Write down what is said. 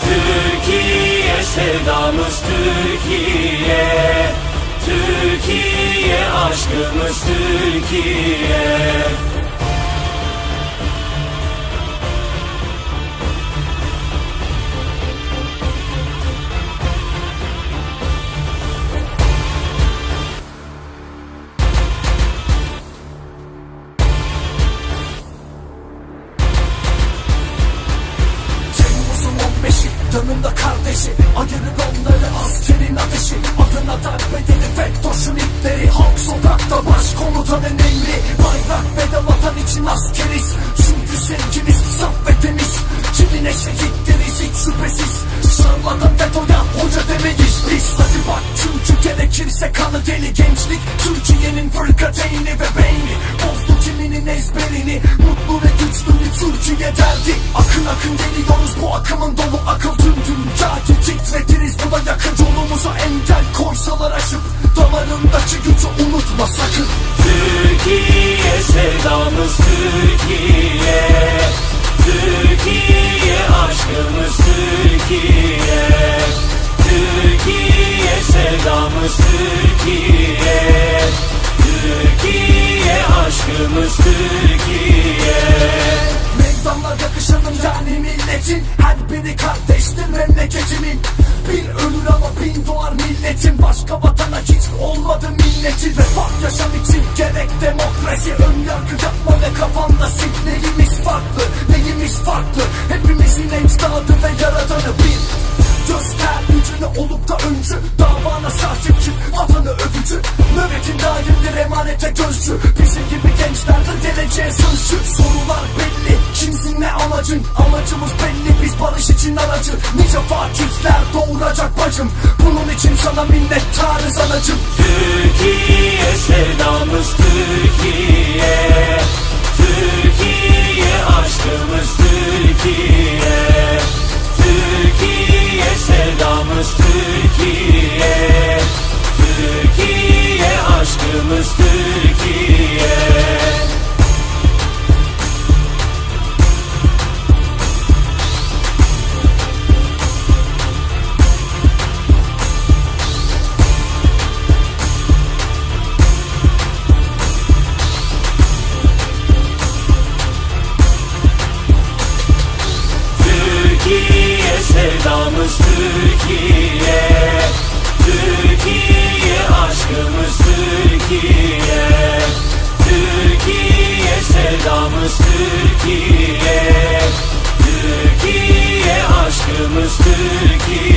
Türkiye sevdamız Türkiye. Türkiye aşkımız Türkiye 15'i yanımda kardeşi Ayırır onları askerin ateşi. Adına darp edildi FETÖ'şün ipleri. Halk sokakta başkomutanın emri. Bayrak ve de için askeriz. Çünkü sevgimiz saf ve temiz Kimine hiç şüphesiz Şarladan FETÖ'ya hoca demeyiz biz. Hadi bak çünkü gerekirse kanı deli. Gençlik Türkiye'nin fırkateyni ve beyni. Bozdu kiminin ezberini. Mutlu ve güçlü Türkiye derdi. Akın akın geliyoruz bu akımın dolu akıl. Tüm dünyayı titretiriz. Bu da yakın Yolumuza engel koysalar aşıp Damarındaki gücü unutma sakın. Türkiye sevdamız Türkiye. Türkiye Türkiye Türkiye aşkımız Türkiye. Meydanlar yakışanın yani milletin Her biri kardeştir memleketimin. Bir ölür ama bin doğar milletin. Başka vatana hiç olmadı minneti Refah yaşam için gerek demokrasi. Ön yargı yapma ve kafanda sil Neyimiz farklı, neyimiz farklı? Hepimizin ecdadı ve yaradanı bir. Göster gücünü olup da öncü. Sahip vatanı övücü Nöbetin daimdir emanete gözcü Bizim gibi gençlerdir geleceğe sözcü. Sorular belli kimsin ne amacın? Amacımız belli biz barış için aracı. Nice fatihler doğuracak bacım. Bunun için sana minnettarız anacım Türkiye sevdamız Türkiye sevdamız Türkiye. Türkiye aşkımız Türkiye. Türkiye sevdamız Türkiye. Türkiye aşkımız Türkiye.